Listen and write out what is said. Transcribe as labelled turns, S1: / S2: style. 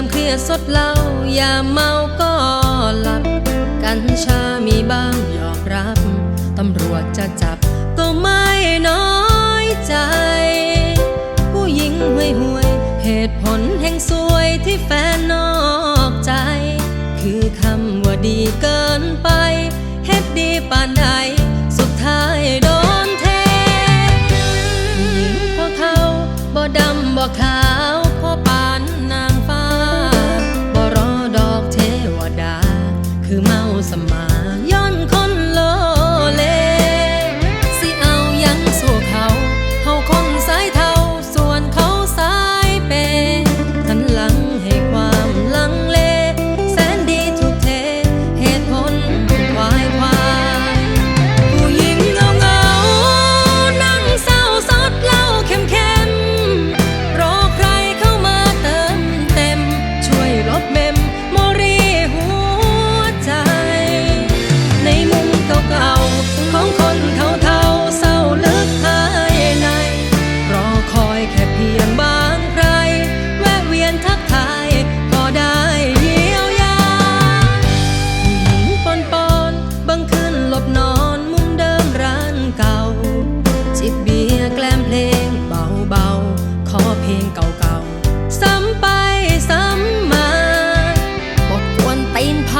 S1: ามเครียดสดเหล้ายามเมาก็หลับ กัญชามีบ้างยอมรับ ตำรวจจะจับก็ไม่น้อยใจ ผู้หญิงห่วยห่วยเหตุผลแห่งสวยที่แฟนน้อ some the mind. Ein paar